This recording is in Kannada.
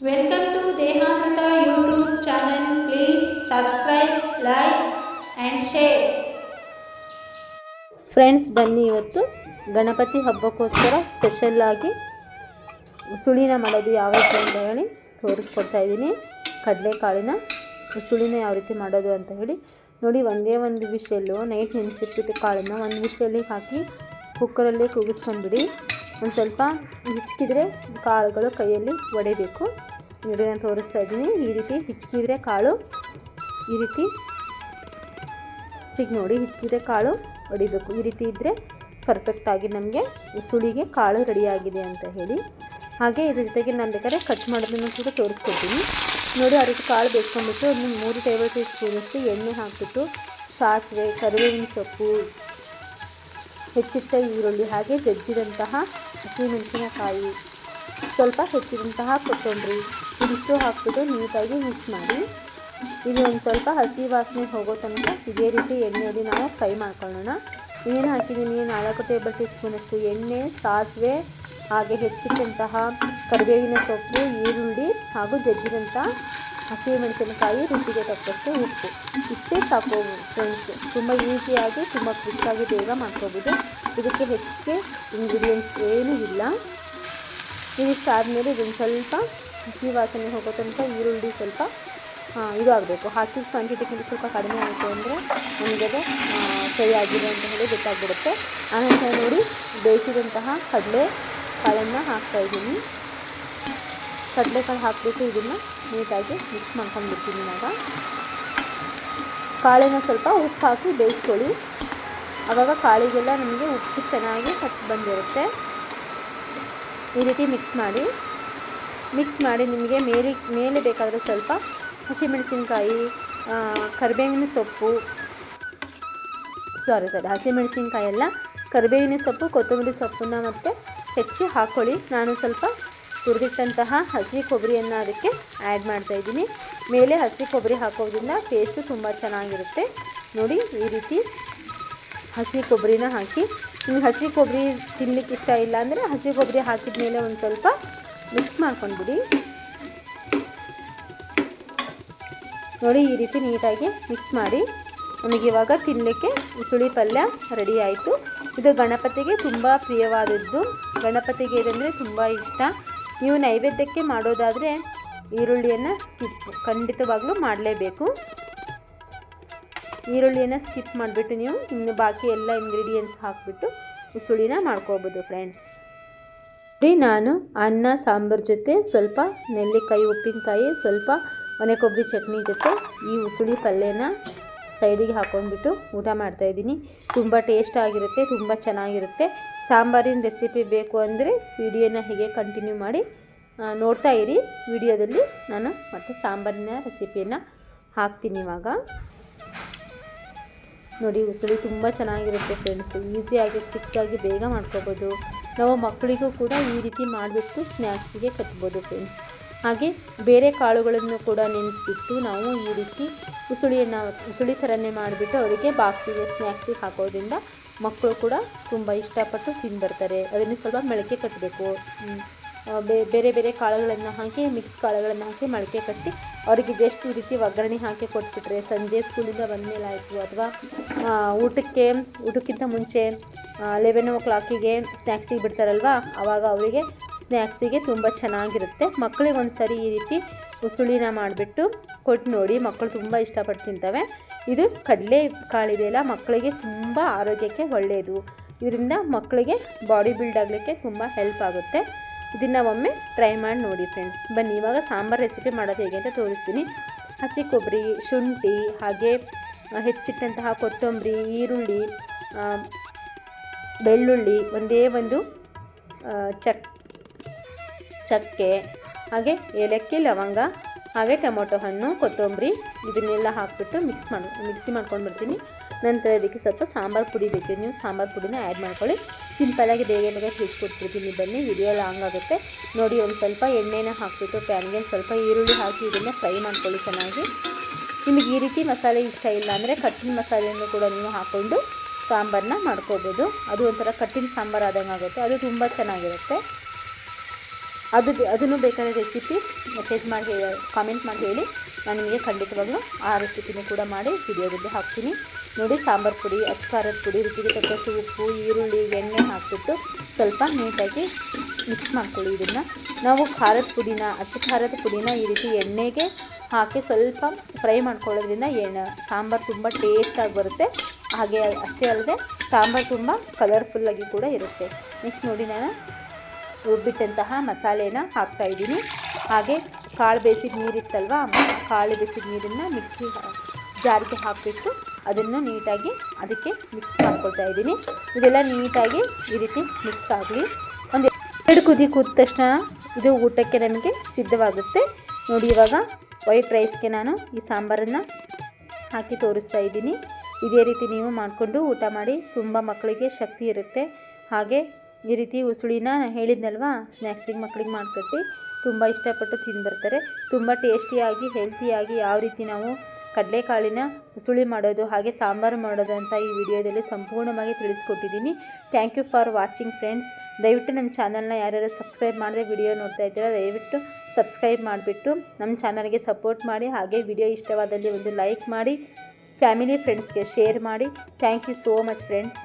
Welcome to Dehamrita YouTube channel please subscribe like and share friends ಬನ್ನಿ ಇವತ್ತು ಗಣಪತಿ ಹಬ್ಬಕ್ಕೋಸ್ಕರ ಸ್ಪೆಷಲ್ಲಾಗಿ ಆಗಿ ಉಸುಳಿನ ಮಾಡೋದು ಯಾವ ರೀತಿ ಅಂತ ಹೇಳಿ ತೋರಿಸ್ಕೊಡ್ತಾ ಇದ್ದೀನಿ. ಕಡಲೆಕಾಳಿನ ಸುಳಿನ ಯಾವ ರೀತಿ ಮಾಡೋದು ಅಂತ ಹೇಳಿ. ನೋಡಿ, ಒಂದೇ ಒಂದು ವಿಷಯಲ್ಲೂ ನೈಟ್ ನೆನೆಸಿಟ್ಬಿಟ್ಟು ಕಾಳನ್ನು ಒಂದು ವಿಷಯಲ್ಲಿ ಹಾಕಿ ಕುಕ್ಕರಲ್ಲಿ ಕೂಗಿಸ್ಕೊಂಡ್ಬಿಡಿ ಒಂದು ಸ್ವಲ್ಪ ಹಿಚ್ಕಿದ್ರೆ ಕಾಳುಗಳು ಕೈಯಲ್ಲಿ ಒಡೆಯಬೇಕು. ನೋಡಿ ತೋರಿಸ್ತಾ ಇದ್ದೀನಿ. ಈ ರೀತಿ ಹಿಚ್ಕಿದ್ರೆ ಕಾಳು, ಈ ರೀತಿ ಚಿಕ್ಕ ನೋಡಿ ಹಿಚ್ಕಿದ್ರೆ ಕಾಳು ಒಡಿಬೇಕು. ಈ ರೀತಿ ಇದ್ದರೆ ಪರ್ಫೆಕ್ಟಾಗಿ ನಮಗೆ ಸುಳಿಗೆ ಕಾಳು ರೆಡಿಯಾಗಿದೆ ಅಂತ ಹೇಳಿ. ಹಾಗೆ ಇದ್ರ ಜೊತೆಗೆ ನಾನು ಬೇಕಾದ್ರೆ ಕಟ್ ಮಾಡೋದನ್ನು ಕೂಡ ತೋರಿಸ್ಕೊಡ್ತೀನಿ. ನೋಡಿ ರೀತಿ ಕಾಳು ಬೇಯಿಸ್ಕೊಂಡ್ಬಿಟ್ಟು ಒಂದು ಮೂರು ಟೇಬಲ್ ಟೀ ಸ್ಪೂನಷ್ಟು ಎಣ್ಣೆ ಹಾಕಿಬಿಟ್ಟು ಸಾಸಿವೆ, ಕರಿಬೇವಿನ ಸೊಪ್ಪು, ಹೆಚ್ಚಿಟ್ಟ ಈರುಳ್ಳಿ, ಹಾಗೆ ಜಜ್ಜಿದಂತಹ ಹಸಿಮೆಣಸಿನಕಾಯಿ ಸ್ವಲ್ಪ ಹೆಚ್ಚಿದಂತಹ ಕೊತ್ತಂಬರಿ, ಇದಿಷ್ಟು ಹಾಕ್ಬಿಟ್ಟು ನೀಟಾಗಿ ಮಿಕ್ಸ್ ಮಾಡಿ. ಇದು ಒಂದು ಸ್ವಲ್ಪ ಹಸಿ ವಾಸನೆ ಹೋಗೋ ತನಕ ಇದೇ ರೀತಿ ಎಣ್ಣೆಯಲ್ಲಿ ನಾವು ಫ್ರೈ ಮಾಡ್ಕೊಳ್ಳೋಣ. ಏನು ಹಾಕಿದ್ದೀನಿ ನಾಲ್ಕು ಟೇಬಲ್ ಟೀ ಸ್ಪೂನಷ್ಟು ಎಣ್ಣೆ, ಸಾಸಿವೆ, ಹಾಗೆ ಹೆಚ್ಚಿದಂತಹ ಕರಿಬೇವಿನ ಸೊಪ್ಪು, ಈರುಳ್ಳಿ ಹಾಗೂ ಜಜ್ಜಿದಂಥ ಹಸಿಮೆಣಸಿನಕಾಯಿ ರುಚಿಗೆ ತಕ್ಕಷ್ಟು ಉಪ್ಪು. ಇಷ್ಟೇ ಸಾಕು ಫ್ರೆಂಡ್ಸ್ ತುಂಬ ಈಸಿಯಾಗಿ ತುಂಬ ಕ್ವಿಕ್ಕಾಗಿ ಬೇಗ ಮಾಡ್ಕೋಬೋದು. ಇದಕ್ಕೆ ಹೆಚ್ಚಿಗೆ ಇಂಗ್ರೀಡಿಯೆಂಟ್ಸ್ ಏನೂ ಇಲ್ಲ. ಮಿಕ್ಸ್ ಆದಮೇಲೆ ಇದನ್ನು ಸ್ವಲ್ಪ ಹಸಿ ವಾಸನೆ ಹೋಗೋ ತನಕ ಈರುಳ್ಳಿ ಸ್ವಲ್ಪ ಇದು ಆಗಬೇಕು ಹಾಕಿದ ಕ್ವಾಂಟಿಟಿಗಿಂತ ಸ್ವಲ್ಪ ಕಡಿಮೆ ಆಯಿತು ಅಂದರೆ ನಮಗೆ ಅದು ಫ್ರೈ ಆಗಿದೆ ಅಂತ ಹೇಳಿ ಗೊತ್ತಾಗ್ಬಿಡುತ್ತೆ. ಆನಂತರ ನೋಡಿ, ಬೇಯಿಸಿದಂತಹ ಕಡಲೆ ಕಾಳನ್ನು ಕಡಲೆ ಕಡಲೆಕಾಳು ಹಾಕಬೇಕು ಇದನ್ನು ನೀಟಾಗಿ ಮಿಕ್ಸ್ ಮಾಡ್ಕೊಂಡ್ಬಿಡ್ತೀನಿ ಇವಾಗ. ಕಾಳನ್ನು ಸ್ವಲ್ಪ ಉಪ್ಪು ಹಾಕಿ ಬೇಯಿಸ್ಕೊಳ್ಳಿ. ಆವಾಗ ಕಾಳಿಗೆಲ್ಲ ನಮಗೆ ಉಪ್ಪು ಚೆನ್ನಾಗಿ ಹಚ್ಚಿ ಬಂದಿರುತ್ತೆ. ಈ ರೀತಿ ಮಿಕ್ಸ್ ಮಾಡಿ. ಮಿಕ್ಸ್ ಮಾಡಿ ನಿಮಗೆ ಮೇಲೆ ಮೇಲೆ ಬೇಕಾದರೆ ಸ್ವಲ್ಪ ಹಸಿಮೆಣಸಿನ್ಕಾಯಿ ಕರಿಬೇವಿನ ಸೊಪ್ಪು ಸಾರಿ ಸಾರಿ ಹಸಿಮೆಣಸಿನ್ಕಾಯಿ ಎಲ್ಲ ಕರಿಬೇವಿನ ಸೊಪ್ಪು, ಕೊತ್ತಂಬರಿ ಸೊಪ್ಪನ್ನ ಮತ್ತು ಹೆಚ್ಚಿ ಹಾಕ್ಕೊಳ್ಳಿ ನಾನು ಸ್ವಲ್ಪ ಹುರಿದಿಟ್ಟಂತಹ ಹಸಿ ಕೊಬ್ಬರಿಯನ್ನು ಅದಕ್ಕೆ ಆ್ಯಡ್ ಮಾಡ್ತಾಯಿದ್ದೀನಿ ಮೇಲೆ ಹಸಿ ಕೊಬ್ಬರಿ ಹಾಕೋದ್ರಿಂದ ಟೇಸ್ಟು ತುಂಬ ಚೆನ್ನಾಗಿರುತ್ತೆ. ನೋಡಿ ಈ ರೀತಿ ಹಸಿ ಕೊಬ್ಬರಿನ ಹಾಕಿ. ನಿಮ್ಗೆ ಹಸಿ ಕೊಬ್ಬರಿ ತಿನ್ಲಿಕ್ಕೆ ಇಷ್ಟ ಇಲ್ಲ ಅಂದರೆ ಹಸಿ ಕೊಬ್ಬರಿ ಹಾಕಿದ ಮೇಲೆ ಒಂದು ಸ್ವಲ್ಪ ಮಿಕ್ಸ್ ಮಾಡ್ಕೊಂಡ್ಬಿಡಿ. ನೋಡಿ ಈ ರೀತಿ ನೀಟಾಗಿ ಮಿಕ್ಸ್ ಮಾಡಿ. ನಮಗೆ ಇವಾಗ ತಿನ್ನಲಿಕ್ಕೆ ಉಸುಳಿ ಪಲ್ಯ ರೆಡಿ ಆಯಿತು. ಇದು ಗಣಪತಿಗೆ ತುಂಬ ಪ್ರಿಯವಾದದ್ದು. ಗಣಪತಿಗೆ ಇದಂದರೆ ತುಂಬ ಇಷ್ಟ. ನೀವು ನೈವೇದ್ಯಕ್ಕೆ ಮಾಡೋದಾದರೆ ಈರುಳ್ಳಿಯನ್ನು ಸ್ಕಿಪ್ ಖಂಡಿತವಾಗ್ಲೂ ಮಾಡಲೇಬೇಕು. ಈರುಳ್ಳಿಯನ್ನು ಸ್ಕಿಪ್ ಮಾಡಿಬಿಟ್ಟು ನೀವು ಇನ್ನು ಬಾಕಿ ಎಲ್ಲ ಇಂಗ್ರೀಡಿಯೆಂಟ್ಸ್ ಹಾಕಿಬಿಟ್ಟು ಉಸುಳಿನ ಮಾಡ್ಕೋಬೋದು ಫ್ರೆಂಡ್ಸ್ ನೋಡಿ, ನಾನು ಅನ್ನ, ಸಾಂಬಾರು ಜೊತೆ ಸ್ವಲ್ಪ ನೆಲ್ಲಿಕಾಯಿ, ಉಪ್ಪಿನಕಾಯಿ, ಸ್ವಲ್ಪ ಒಣೆ ಕೊಬ್ಬರಿ ಚಟ್ನಿ ಜೊತೆ ಈ ಉಸುಳಿ ಪಲ್ಯನ ಸೈಡಿಗೆ ಹಾಕೊಂಡ್ಬಿಟ್ಟು ಊಟ ಮಾಡ್ತಾಯಿದ್ದೀನಿ ತುಂಬ ಟೇಸ್ಟ್ ಆಗಿರುತ್ತೆ, ತುಂಬ ಚೆನ್ನಾಗಿರುತ್ತೆ. ಸಾಂಬಾರಿನ ರೆಸಿಪಿ ಬೇಕು ಅಂದರೆ ವಿಡಿಯೋನ ಹೀಗೆ ಕಂಟಿನ್ಯೂ ಮಾಡಿ ನೋಡ್ತಾ ಇರಿ. ವಿಡಿಯೋದಲ್ಲಿ ನಾನು ಮತ್ತು ಸಾಂಬಾರಿನ ರೆಸಿಪಿಯನ್ನು ಹಾಕ್ತೀನಿ ಇವಾಗ. ನೋಡಿ, ಉಸಳಿ ತುಂಬ ಚೆನ್ನಾಗಿರುತ್ತೆ ಫ್ರೆಂಡ್ಸ್ ಈಸಿಯಾಗಿ ಕ್ವಿಕ್ಕಾಗಿ ಬೇಗ ಮಾಡ್ಕೋಬೋದು. ನಾವು ಮಕ್ಕಳಿಗೂ ಕೂಡ ಈ ರೀತಿ ಮಾಡಿಬಿಟ್ಟು ಸ್ನ್ಯಾಕ್ಸಿಗೆ ಕಟ್ಬೋದು ಫ್ರೆಂಡ್ಸ್ ಹಾಗೆ ಬೇರೆ ಕಾಳುಗಳನ್ನು ಕೂಡ ನೆನೆಸ್ಬಿಟ್ಟು ನಾವು ಈ ರೀತಿ ಉಸುಳಿಯನ್ನು, ಉಸುಳಿ ಥರನೇ ಮಾಡಿಬಿಟ್ಟು ಅವರಿಗೆ ಬಾಕ್ಸಿಗೆ ಸ್ನ್ಯಾಕ್ಸಿಗೆ ಹಾಕೋದ್ರಿಂದ ಮಕ್ಕಳು ಕೂಡ ತುಂಬ ಇಷ್ಟಪಟ್ಟು ತಿಂದು ಬರ್ತಾರೆ ಅದನ್ನು ಸ್ವಲ್ಪ ಮೊಳಕೆ ಕಟ್ಟಬೇಕು. ಬೇರೆ ಬೇರೆ ಕಾಳುಗಳನ್ನು ಹಾಕಿ ಮಿಕ್ಸ್ ಕಾಳುಗಳನ್ನು ಹಾಕಿ ಮೊಳಕೆ ಕಟ್ಟಿ, ಅವರಿಗೆ ಜಸ್ಟ್ ಈ ರೀತಿ ಒಗ್ಗರಣೆ ಹಾಕಿ ಕೊಟ್ಬಿಟ್ರೆ, ಸಂಜೆ ಸ್ಕೂಲಿಂದ ಬಂದಮೇಲೆ ಆಯಿತು ಅಥವಾ ಊಟಕ್ಕೆ, ಊಟಕ್ಕಿಂತ ಮುಂಚೆ ಲೆವೆನ್ ಓ ಕ್ಲಾಕಿಗೆ ಸ್ನ್ಯಾಕ್ಸಿಗೆ ಬಿಡ್ತಾರಲ್ವ ಆವಾಗ ಅವರಿಗೆ ಸ್ನ್ಯಾಕ್ಸಿಗೆ ತುಂಬ ಚೆನ್ನಾಗಿರುತ್ತೆ. ಮಕ್ಕಳಿಗೆ ಒಂದು ಸರಿ ಈ ರೀತಿ ಉಸುಳಿನ ಮಾಡಿಬಿಟ್ಟು ಕೊಟ್ಟು ನೋಡಿ ಮಕ್ಕಳು ತುಂಬ ಇಷ್ಟಪಟ್ಟು ತಿಂತವೆ. ಇದು ಕಡಲೆ ಕಾಳಿದೆಯಲ್ಲ ಮಕ್ಕಳಿಗೆ ತುಂಬ ಆರೋಗ್ಯಕ್ಕೆ ಒಳ್ಳೆಯದು ಇದರಿಂದ ಮಕ್ಕಳಿಗೆ ಬಾಡಿ ಬಿಲ್ಡ್ ಆಗಲಿಕ್ಕೆ ತುಂಬ ಹೆಲ್ಪ್ ಆಗುತ್ತೆ. ಇದನ್ನು ಒಮ್ಮೆ ಟ್ರೈ ಮಾಡಿ ನೋಡಿ ಫ್ರೆಂಡ್ಸ್ ಬನ್ನಿ, ಇವಾಗ ಸಾಂಬಾರು ರೆಸಿಪಿ ಮಾಡೋದು ಹೇಗೆ ಅಂತ ತೋರಿಸ್ತೀನಿ. ಹಸಿ ಕೊಬ್ಬರಿ, ಶುಂಠಿ, ಹಾಗೆ ಹೆಚ್ಚಿಟ್ಟಂತಹ ಕೊತ್ತಂಬರಿ, ಈರುಳ್ಳಿ ಬೆಳ್ಳುಳ್ಳಿ, ಒಂದೇ ಒಂದು ಚಕ್, ಚಕ್ಕೆ, ಹಾಗೆ ಏಲಕ್ಕಿ, ಲವಂಗ, ಹಾಗೆ ಟೊಮೊಟೊ ಹಣ್ಣು, ಕೊತ್ತಂಬರಿ, ಇದನ್ನೆಲ್ಲ ಹಾಕಿಬಿಟ್ಟು ಮಿಕ್ಸ್ ಮಾಡಿ ಮಿಕ್ಸಿ ಮಾಡ್ಕೊಂಡು ಬರ್ತೀನಿ ನಂತರ ಇದಕ್ಕೆ ಸ್ವಲ್ಪ ಸಾಂಬಾರು ಪುಡಿ ಬೇಕು. ನೀವು ಸಾಂಬಾರು ಪುಡಿನ ಆ್ಯಡ್ ಮಾಡ್ಕೊಳ್ಳಿ. ಸಿಂಪಲಾಗಿ ಬೇಗ ಬೇಗ ತಿಳಿಸ್ಕೊಡ್ತಿರ್ತೀನಿ ಬನ್ನಿ ವಿಡಿಯೋ ಲಾಂಗ್ ಆಗುತ್ತೆ. ನೋಡಿ, ಒಂದು ಸ್ವಲ್ಪ ಎಣ್ಣೆನ ಹಾಕಿಬಿಟ್ಟು ಪ್ಯಾನ್ಗೆ ಸ್ವಲ್ಪ ಈರುಳ್ಳಿ ಹಾಕಿ ಇದನ್ನು ಫ್ರೈ ಮಾಡ್ಕೊಳ್ಳಿ ಚೆನ್ನಾಗಿ. ನಿಮಗೆ ಈ ರೀತಿ ಮಸಾಲೆ ಇಷ್ಟ ಇಲ್ಲ ಅಂದರೆ ಕಟ್ಟಿನ ಮಸಾಲೆಯನ್ನು ಕೂಡ ನೀವು ಹಾಕ್ಕೊಂಡು ಸಾಂಬಾರನ್ನ ಮಾಡ್ಕೋಬೋದು. ಅದು ಒಂಥರ ಕಟ್ಟಿನ ಸಾಂಬಾರು ಆದಂಗೆ ಆಗುತ್ತೆ ಅದು ತುಂಬ ಚೆನ್ನಾಗಿರುತ್ತೆ. ಅದು ಅದನ್ನು ಬೇಕಾದ ರೆಸಿಪಿ ಮೆಸೇಜ್ ಮಾಡಿ ಕಾಮೆಂಟ್ ಮಾಡಿ ಹೇಳಿ ನಾನು ನಿಮಗೆ ಖಂಡಿತವಾಗ್ಲೂ ಆ ರೆಸಿಪಿನೂ ಕೂಡ ಮಾಡಿ ವಿಡಿಯೋದಲ್ಲಿ ಹಾಕ್ತೀನಿ. ನೋಡಿ ಸಾಂಬಾರು ಪುಡಿ ಅಚ್ಚ ಖಾರದ ಪುಡಿ, ರುಚಿಗೆ ತಕ್ಕಷ್ಟು ಉಪ್ಪು, ಈರುಳ್ಳಿ, ಎಣ್ಣೆ ಹಾಕಿಬಿಟ್ಟು ಸ್ವಲ್ಪ ನೀಟಾಗಿ ಮಿಕ್ಸ್ ಮಾಡ್ಕೊಳ್ಳಿ ಇದನ್ನು. ನಾವು ಖಾರದ ಪುಡಿನ ಅಚ್ಚ ಖಾರದ ಪುಡಿನ ಈ ರೀತಿ ಎಣ್ಣೆಗೆ ಹಾಕಿ ಸ್ವಲ್ಪ ಫ್ರೈ ಮಾಡ್ಕೊಳ್ಳೋದ್ರಿಂದ ಏನು, ಸಾಂಬಾರು ತುಂಬ ಟೇಸ್ಟಾಗಿ ಬರುತ್ತೆ. ಹಾಗೆ ಅಷ್ಟೇ ಅಲ್ಲದೆ ಸಾಂಬಾರು ತುಂಬ ಕಲರ್ಫುಲ್ಲಾಗಿ ಕೂಡ ಇರುತ್ತೆ. ನೆಕ್ಸ್ಟ್ ನೋಡಿ ನಾನು ರುಬ್ಬಿಟ್ಟಂತಹ ಮಸಾಲೆನ ಹಾಕ್ತಾ ಇದ್ದೀನಿ. ಹಾಗೆ ಕಾಳು ಬೇಯಿಸಿದ ನೀರಿತ್ತಲ್ವ, ಕಾಳು ಬೇಯಿಸಿದ ನೀರನ್ನು ಮಿಕ್ಸಿ ಜಾರಿಗೆ ಹಾಕಿಬಿಟ್ಟು ಅದನ್ನು ನೀಟಾಗಿ ಅದಕ್ಕೆ ಮಿಕ್ಸ್ ಮಾಡ್ಕೊಳ್ತಾ ಇದ್ದೀನಿ. ಇದೆಲ್ಲ ನೀಟಾಗಿ ಈ ರೀತಿ ಮಿಕ್ಸ್ ಆಗಲಿ. ಒಂದು ಎರಡು ಕುದಿ ಕೂದ ತಕ್ಷಣ ಇದು ಊಟಕ್ಕೆ ನಮಗೆ ಸಿದ್ಧವಾಗುತ್ತೆ. ನೋಡಿ, ಇವಾಗ ವೈಟ್ ರೈಸ್ಗೆ ನಾನು ಈ ಸಾಂಬಾರನ್ನು ಹಾಕಿ ತೋರಿಸ್ತಾ ಇದ್ದೀನಿ. ಇದೇ ರೀತಿ ನೀವು ಮಾಡಿಕೊಂಡು ಊಟ ಮಾಡಿ, ತುಂಬ ಮಕ್ಕಳಿಗೆ ಶಕ್ತಿ ಇರುತ್ತೆ. ಹಾಗೆ ಈ ರೀತಿ ಉಸುಳಿನ ಹೇಳಿದ್ನಲ್ವಾ? ಸ್ನ್ಯಾಕ್ಸಿಗೆ ಮಕ್ಕಳಿಗೆ ಮಾಡ್ಕೊಟ್ಟು ತುಂಬ ಇಷ್ಟಪಟ್ಟು ತಿಂದು ಬರ್ತಾರೆ ತುಂಬ ಟೇಸ್ಟಿಯಾಗಿ, ಹೆಲ್ತಿಯಾಗಿ ಯಾವ ರೀತಿ ನಾವು ಕಡಲೆಕಾಳಿನ ಉಸುಳಿ ಮಾಡೋದು, ಹಾಗೆ ಸಾಂಬಾರು ಮಾಡೋದು ಅಂತ ಈ ವಿಡಿಯೋದಲ್ಲಿ ಸಂಪೂರ್ಣವಾಗಿ ತಿಳಿಸ್ಕೊಟ್ಟಿದ್ದೀನಿ. Thank you for watching friends ದಯವಿಟ್ಟು ನಮ್ಮ ಚಾನಲ್ನ ಯಾರ್ಯಾರು ಸಬ್ಸ್ಕ್ರೈಬ್ ಮಾಡದೆ ವಿಡಿಯೋ ನೋಡ್ತಾ ಇದ್ದೀರಾ, ದಯವಿಟ್ಟು ಸಬ್ಸ್ಕ್ರೈಬ್ ಮಾಡಿಬಿಟ್ಟು ನಮ್ಮ ಚಾನಲ್ಗೆ ಸಪೋರ್ಟ್ ಮಾಡಿ, ಹಾಗೆ ವಿಡಿಯೋ ಇಷ್ಟವಾದಲ್ಲಿ ಒಂದು ಲೈಕ್ ಮಾಡಿ ಫ್ಯಾಮಿಲಿ ಫ್ರೆಂಡ್ಸ್ಗೆ ಶೇರ್ ಮಾಡಿ. Thank you so much friends